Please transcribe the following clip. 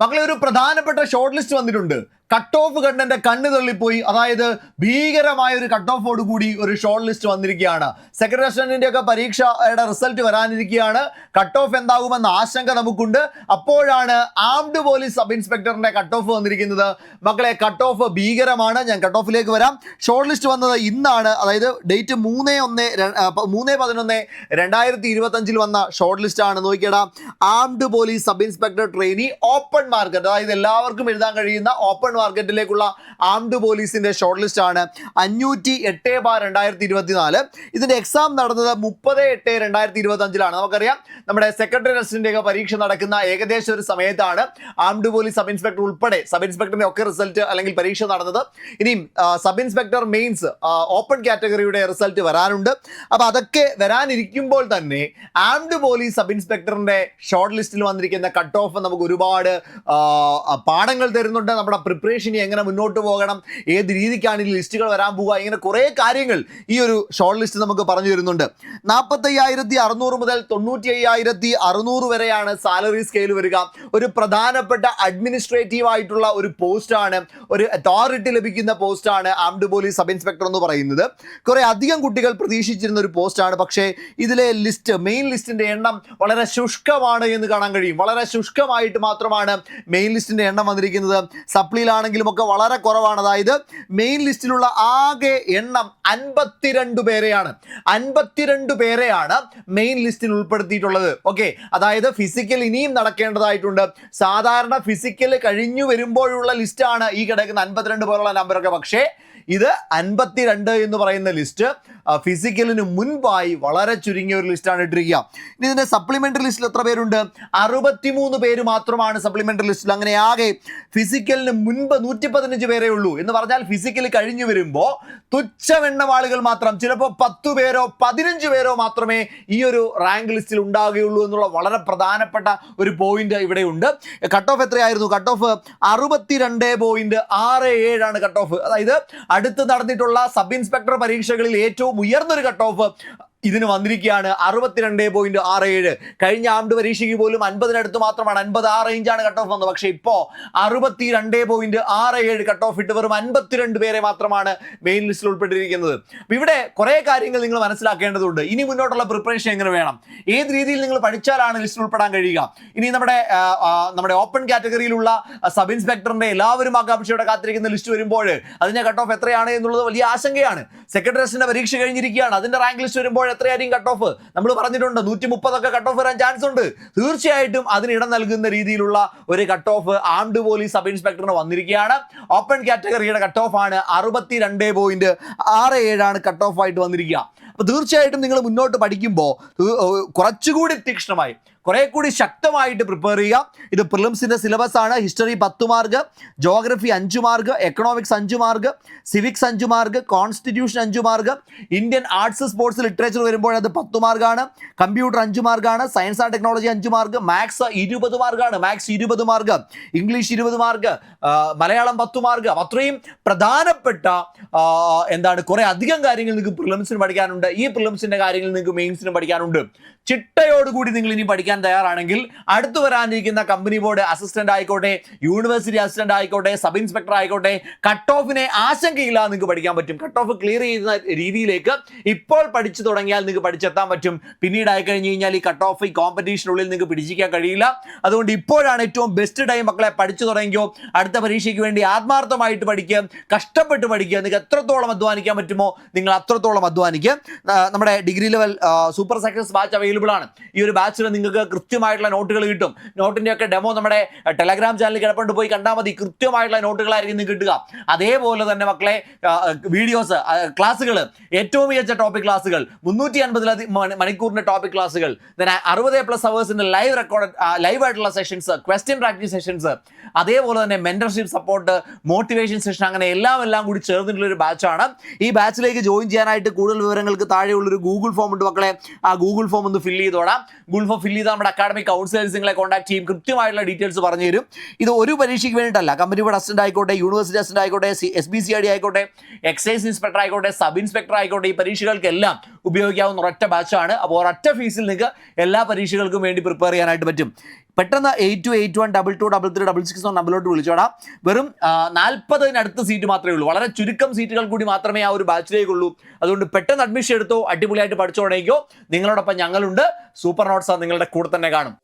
മക്കളെ ഒരു പ്രധാനപ്പെട്ട ഷോർട്ട് ലിസ്റ്റ് വന്നിട്ടുണ്ട്. കട്ട് ഓഫ് കണ്ടന്റെ കണ്ണ് തള്ളിപ്പോയി. അതായത് ഭീകരമായ ഒരു കട്ട് ഓഫോട് കൂടി ഒരു ഷോർട്ട് ലിസ്റ്റ് വന്നിരിക്കുകയാണ്. സെക്രട്ടറി അസിസ്റ്റന്റിന്റെ ഒക്കെ പരീക്ഷയുടെ റിസൾട്ട് വരാനിരിക്കുകയാണ്. കട്ട് ഓഫ് എന്താകുമെന്ന ആശങ്ക നമുക്കുണ്ട്. അപ്പോഴാണ് ആംഡ് പോലീസ് സബ് ഇൻസ്പെക്ടറിന്റെ കട്ട് ഓഫ് വന്നിരിക്കുന്നത്. മക്കളെ കട്ട് ഓഫ് ഭീകരമാണ്. ഞാൻ കട്ട് ഓഫിലേക്ക് വരാം. ഷോർട്ട് ലിസ്റ്റ് വന്നത് ഇന്നാണ്. അതായത് ഡേറ്റ് മൂന്ന് ഒന്ന് മൂന്ന് പതിനൊന്ന് രണ്ടായിരത്തി ഇരുപത്തഞ്ചിൽ വന്ന ഷോർട്ട് ലിസ്റ്റ് ആണ്. നോക്കിയടാ. Armed police sub inspector trainee open market അതായത് എല്ലാവർക്കും എഴുതാൻ കഴിയുന്ന ഓപ്പൺ മാർക്കറ്റിലേക്കുള്ള ആംഡ് പോലീസിന്റെ ഷോർട്ട് ലിസ്റ്റ് ആണ്. അഞ്ഞൂറ്റി എട്ട് ബാർ രണ്ടായിരത്തി ഇരുപത്തിനാല് ഇതിന്റെ എക്സാം നടന്നത് മുപ്പത് എട്ട് രണ്ടായിരത്തി ഇരുപത്തി അഞ്ചിലാണ് നമുക്കറിയാം നമ്മുടെ സെക്രട്ടറി അസിസ്റ്റന്റ് ഒക്കെ പരീക്ഷ നടക്കുന്ന ഏകദേശം ഒരു സമയത്താണ് ആംഡ് പോലീസ് സബ് ഇൻസ്പെക്ടർ ഉൾപ്പെടെ സബ് ഇൻസ്പെക്ടറിന്റെ ഒക്കെ റിസൾട്ട് അല്ലെങ്കിൽ പരീക്ഷ നടന്നത്. ഇനിയും സബ് ഇൻസ്പെക്ടർ മെയിൻസ് ഓപ്പൺ കാറ്റഗറിയുടെ റിസൾട്ട് വരാനുണ്ട്. അപ്പൊ അതൊക്കെ വരാനിരിക്കുമ്പോൾ തന്നെ ആംഡ് പോലീസ് സബ് ഇൻസ്പെക്ടറിന്റെ ഷോർട്ട് ലിസ്റ്റിൽ വന്നിരിക്കുന്ന കട്ട് ഓഫ് നമുക്ക് ഒരുപാട് പാഠങ്ങൾ തരുന്നുണ്ട്. നമ്മുടെ പ്രിപ്പറേഷന് എങ്ങനെ മുന്നോട്ട് പോകണം? ഏത് രീതിക്കാണ് ഈ ലിസ്റ്റുകൾ വരാൻ പോവുക? ഇങ്ങനെ കുറേ കാര്യങ്ങൾ ഈ ഒരു ഷോർട്ട് ലിസ്റ്റ് നമുക്ക് പറഞ്ഞു തരുന്നുണ്ട്. നാൽപ്പത്തയ്യായിരത്തി അറുന്നൂറ് മുതൽ തൊണ്ണൂറ്റി അയ്യായിരത്തി അറുന്നൂറ് വരെയാണ് സാലറി സ്കെയിൽ വരിക. ഒരു പ്രധാനപ്പെട്ട അഡ്മിനിസ്ട്രേറ്റീവ് ആയിട്ടുള്ള ഒരു പോസ്റ്റാണ് ഒരു അതോറിറ്റി ലഭിക്കുന്ന പോസ്റ്റാണ് ആംഡ് പോലീസ് സബ് ഇൻസ്പെക്ടർ എന്ന് പറയുന്നത്. കുറെ അധികം കുട്ടികൾ പ്രതീക്ഷിച്ചിരുന്ന ഒരു പോസ്റ്റാണ് പക്ഷേ ഇതിലെ ലിസ്റ്റ് മെയിൻ ലിസ്റ്റിന്റെ എണ്ണം വളരെ ശുഷ്കമാണ് എന്ന് കാണാൻ കഴിയും. വളരെ ശുഷ്കമായിട്ട് മാത്രമാണ് മെയിൻ ലിസ്റ്റിന്റെ എണ്ണം വന്നിരിക്കുന്നത്. സപ്ലിയിലാണെങ്കിലും ഒക്കെ വളരെ കുറവാണ്. അതായത് മെയിൻ ലിസ്റ്റിലുള്ള ആകെ എണ്ണം അൻപത്തിരണ്ട് പേരെയാണ്. അൻപത്തിരണ്ട് പേരെയാണ് മെയിൻ ലിസ്റ്റിൽ ഉൾപ്പെടുത്തിയിട്ടുള്ളത്. ഓക്കെ അതായത് ഫിസിക്കൽ ഇനിയും നടക്കേണ്ടതായിട്ടുണ്ട്. സാധാരണ ഫിസിക്കൽ കഴിഞ്ഞു വരുമ്പോഴുള്ള ലിസ്റ്റാണ് ഈ കിടക്കുന്ന അൻപത്തിരണ്ട് പേരുള്ള നമ്പറൊക്കെ പക്ഷേ ഇത് അൻപത്തിരണ്ട് എന്ന് പറയുന്ന ലിസ്റ്റ് ഫിസിക്കലിന് മുൻപായി വളരെ ചുരുങ്ങിയ ഒരു ലിസ്റ്റാണ് ഇട്ടിരിക്കുക. ഇനി ഇതിന്റെ സപ്ലിമെന്ററി ലിസ്റ്റിൽ എത്ര പേരുണ്ട്? അറുപത്തിമൂന്ന് പേര് മാത്രമാണ് സപ്ലിമെന്ററി ലിസ്റ്റിൽ അങ്ങനെ ആകെ ഫിസിക്കലിന് മുൻപ് നൂറ്റി പതിനഞ്ച് പേരേ ഉള്ളൂ. എന്ന് പറഞ്ഞാൽ ഫിസിക്കൽ കഴിഞ്ഞു വരുമ്പോൾ തുച്ഛമെണ്ണം ആളുകൾ മാത്രം ചിലപ്പോൾ പത്ത് പേരോ പതിനഞ്ച് പേരോ മാത്രമേ ഈ ഒരു റാങ്ക് ലിസ്റ്റിൽ ഉണ്ടാകുകയുള്ളൂ എന്നുള്ള വളരെ പ്രധാനപ്പെട്ട ഒരു പോയിന്റ് ഇവിടെ ഉണ്ട്. കട്ട് ഓഫ് എത്രയായിരുന്നു? കട്ട് ഓഫ് അറുപത്തിരണ്ട് പോയിന്റ് ആറ് ഏഴാണ് കട്ട് ഓഫ് അതായത് അടുത്ത് നടന്നിട്ടുള്ള സബ് ഇൻസ്പെക്ടർ പരീക്ഷകളിൽ ഏറ്റവും ഉയർന്നൊരു കട്ട് ഓഫ് ഇതിന് വന്നിരിക്കുകയാണ് അറുപത്തിരണ്ട് പോയിന്റ് ആറ് ഏഴ്. കഴിഞ്ഞ ആണ്ട് പരീക്ഷയ്ക്ക് പോലും അൻപതിനടുത്ത് മാത്രമാണ് അൻപത് ആ റേഞ്ചാണ് കട്ട് ഓഫ് വന്നത്. പക്ഷേ ഇപ്പോൾ അറുപത്തി രണ്ട് പോയിന്റ് ആറ് ഏഴ് കട്ട് ഓഫ് ഇട്ട് വെറും അൻപത്തിരണ്ട് പേരെ മാത്രമാണ് മെയിൻ ലിസ്റ്റിൽ ഉൾപ്പെട്ടിരിക്കുന്നത്. ഇവിടെ കുറെ കാര്യങ്ങൾ നിങ്ങൾ മനസ്സിലാക്കേണ്ടതുണ്ട്. ഇനി മുന്നോട്ടുള്ള പ്രിപ്പറേഷൻ എങ്ങനെ വേണം? ഏത് രീതിയിൽ നിങ്ങൾ പഠിച്ചാലാണ് ലിസ്റ്റിൽ ഉൾപ്പെടാൻ കഴിയുക? ഇനി നമ്മുടെ നമ്മുടെ ഓപ്പൺ കാറ്റഗറിയിലുള്ള സബ് ഇൻസ്പെക്ടറിന്റെ എല്ലാവരും ആകാംക്ഷയോടെ കാത്തിരിക്കുന്ന ലിസ്റ്റ് വരുമ്പോൾ അതിന്റെ കട്ട് ഓഫ് എത്രയാണ് എന്നുള്ളത് വലിയ ആശങ്കയാണ്. സെക്രട്ടറിസിന്റെ പരീക്ഷ കഴിഞ്ഞിരിക്കുകയാണ്. അതിന്റെ റാങ്ക് ലിസ്റ്റ് വരുമ്പോൾ എത്രയായിരിക്കും കട്ട് ഓഫ് നമ്മൾ പറഞ്ഞിട്ടുണ്ട് നൂറ്റി മുപ്പതൊക്കെ കട്ട് ഓഫ് വരാൻ ചാൻസ് ഉണ്ട്. തീർച്ചയായിട്ടും അതിന് ഇടം നൽകുന്ന രീതിയിലുള്ള ഒരു cut off armed police sub ഇൻസ്പെക്ടറിന് വന്നിരിക്കുകയാണ്. ഓപ്പൺ കാറ്റഗറിയുടെ കട്ട് ഓഫ് ആണ്. അറുപത്തി രണ്ട് പോയിന്റ് ആറ് ഏഴാണ് കട്ട് ഓഫ് ആയിട്ട് വന്നിരിക്കുക. അപ്പൊ തീർച്ചയായിട്ടും നിങ്ങൾ മുന്നോട്ട് പഠിക്കുമ്പോൾ കുറച്ചുകൂടി തീക്ഷ്ണമായി കുറെ കൂടി ശക്തമായിട്ട് പ്രിപ്പയർ ചെയ്യുക. ഇത് പ്രിലിംസിന്റെ സിലബസ് ആണ്. ഹിസ്റ്ററി പത്ത് മാർക്ക് ജോഗ്രഫി അഞ്ച് മാർക്ക് എക്കണോമിക്സ് അഞ്ച് മാർക്ക് സിവിക്സ് അഞ്ച് മാർക്ക് കോൺസ്റ്റിറ്റ്യൂഷൻ അഞ്ച് mark Indian arts sports literature വരുമ്പോൾ അത് പത്ത് മാർക്കാണ് കമ്പ്യൂട്ടർ അഞ്ച് മാർക്കാണ് സയൻസ് ആൻഡ് ടെക്നോളജി അഞ്ച് മാർക്ക് മാത്സ് ഇരുപത് മാർക്കാണ് മാത്സ് ഇരുപത് മാർക്ക് ഇംഗ്ലീഷ് ഇരുപത് മാർക്ക് മലയാളം പത്ത് മാർക്ക് അത്രയും പ്രധാനപ്പെട്ട എന്താണ് കുറെ അധികം കാര്യങ്ങൾ നിങ്ങൾക്ക് പ്രിലിംസിന് പഠിക്കാനുണ്ട്. ഈ പ്രിലിംസിന്റെ കാര്യങ്ങൾ നിങ്ങൾക്ക് മെയിൻസിന് പഠിക്കാനുണ്ട്. ചിട്ടയോടുകൂടി നിങ്ങൾ ഇനി പഠിക്കാൻ തയ്യാറാണെങ്കിൽ അടുത്തു വരാനിരിക്കുന്ന കമ്പനി ബോർഡ് അസിസ്റ്റന്റ് ആയിക്കോട്ടെ യൂണിവേഴ്സിറ്റി അസിസ്റ്റന്റ് ആയിക്കോട്ടെ സബ് ഇൻസ്പെക്ടർ ആയിക്കോട്ടെ കട്ട് ഓഫിനെ ആശങ്കയില്ലാതെ നിങ്ങൾക്ക് പഠിക്കാൻ പറ്റും. കട്ട് ഓഫ് ക്ലിയർ ചെയ്യുന്ന രീതിയിലേക്ക് ഇപ്പോൾ പഠിച്ചു തുടങ്ങിയാൽ നിങ്ങൾക്ക് പഠിച്ചെത്താൻ പറ്റും. പിന്നീട് ആയി കഴിഞ്ഞു കഴിഞ്ഞാൽ ഈ കട്ട് ഓഫ് ഈ കോമ്പറ്റീഷനുള്ളിൽ നിങ്ങൾക്ക് പിടിച്ചിരിക്കാൻ കഴിയില്ല. അതുകൊണ്ട് ഇപ്പോഴാണ് ഏറ്റവും ബെസ്റ്റ് ടൈം മക്കളെ പഠിച്ചു തുടങ്ങിയോ അടുത്ത പരീക്ഷയ്ക്ക് വേണ്ടി ആത്മാർത്ഥമായിട്ട് പഠിക്കുക. കഷ്ടപ്പെട്ട് പഠിക്കുക. നിങ്ങൾക്ക് എത്രത്തോളം അധ്വാനിക്കാൻ പറ്റുമോ നിങ്ങൾ അത്രത്തോളം അധ്വാനിക്കുക. നമ്മുടെ degree level super success batch available ആണ്. ഈ ഒരു ബാച്ചിൽ നിങ്ങൾക്ക് കൃത്യമായിട്ടുള്ള നോട്ടുകൾ കിട്ടും. നോട്ടിന്റെ ഒക്കെ ഡെമോ നമ്മുടെ ടെലഗ്രാം ചാനൽ കിടപ്പുണ്ട്. പോയി കണ്ടാൽ മതി. കൃത്യമായിട്ടുള്ള നോട്ടുകളായിരിക്കും നിങ്ങൾക്ക് കിട്ടുക. അതേപോലെ തന്നെ മക്കളെ വീഡിയോസ് ക്ലാസ്സുകൾ ഏറ്റവും മികച്ച ടോപ്പിക് ക്ലാസ്സുകൾ മുന്നൂറ്റി അൻപതിലധികം മണിക്കൂറിന്റെ ടോപ്പിക് ക്ലാസ്സുകൾ അറുപത് പ്ലസ് അവേഴ്സിന്റെ ലൈവ് റെക്കോർഡ് ലൈവ് ആയിട്ടുള്ള സെഷൻസ് ക്വസ്റ്റ്യൻ പ്രാക്ടീസ് സെഷൻസ് അതേപോലെ തന്നെ മെന്റർഷിപ്പ് സപ്പോർട്ട് മോട്ടിവേഷൻ സെഷൻ അങ്ങനെ എല്ലാം എല്ലാം കൂടി ചേർന്നിട്ടുള്ള ഒരു ബാച്ചാണ് ഈ ബാച്ചിലേക്ക് ജോയിൻ ചെയ്യാനായിട്ട് കൂടുതൽ വിവരങ്ങൾക്ക് താഴെയുള്ള ഒരു ഗൂഗിൾ ഫോം ഉണ്ട് മക്കളെ. ആ ഗൂഗിൾ ഫോം ഒന്ന് ഫില്ല് ചെയ്തോടാം ഗൂഗിൾ ഫോം ഫില്ല് ചെയ്താൽ നമ്മുടെ അക്കാഡമിക് കൗൺസിലേഴ്സ് നിങ്ങളെ കോൺടാക്ട് ചെയ്യും. കൃത്യമായിട്ടുള്ള ഡീറ്റെയിൽസ് പറഞ്ഞു തരും ഇത് ഒരു പരീക്ഷയ്ക്ക് വേണ്ടിയിട്ടല്ല. കമ്പനി ബോർഡ് അസിസ്റ്റന്റ് ആയിക്കോട്ടെ യൂണിവേഴ്സിറ്റി അസിസ്റ്റന്റ് ആയിക്കോട്ടെ S B C I D ആയിക്കോട്ടെ എക്സൈസ് ഇൻസ്പെക്ടർ ആയിക്കോട്ടെ സബ് ഇൻസ്പെക്ടർ ആയിക്കോട്ടെ ഈ പരീക്ഷകൾക്കെല്ലാം ഉപയോഗിക്കാവുന്ന ഒരൊറ്റ ബാച്ചാണ് അപ്പോൾ ഒരൊറ്റ ഫീസിൽ നിങ്ങൾക്ക് എല്ലാ പരീക്ഷകൾക്കും വേണ്ടി പ്രിപ്പയർ ചെയ്യാനായിട്ട് പറ്റും. പെട്ടെന്ന് eight two eight one double two double three double six നമ്പറിലോട്ട് വിളിച്ചോടാം വെറും നാൽപ്പതിനടുത്ത് സീറ്റ് മാത്രമേ ഉള്ളൂ. വളരെ ചുരുക്കം സീറ്റുകൾ കൂടി മാത്രമേ ആ ഒരു ബാച്ചിലേക്കുള്ളൂ അതുകൊണ്ട് പെട്ടെന്ന് അഡ്മിഷൻ എടുത്തോ അടിപൊളിയായിട്ട് പഠിച്ചോണേക്കോ നിങ്ങളോടൊപ്പം ഞങ്ങളുണ്ട്. സൂപ്പർ നോട്ട്സ് നിങ്ങളുടെ കൂടെ തന്നെ കാണും.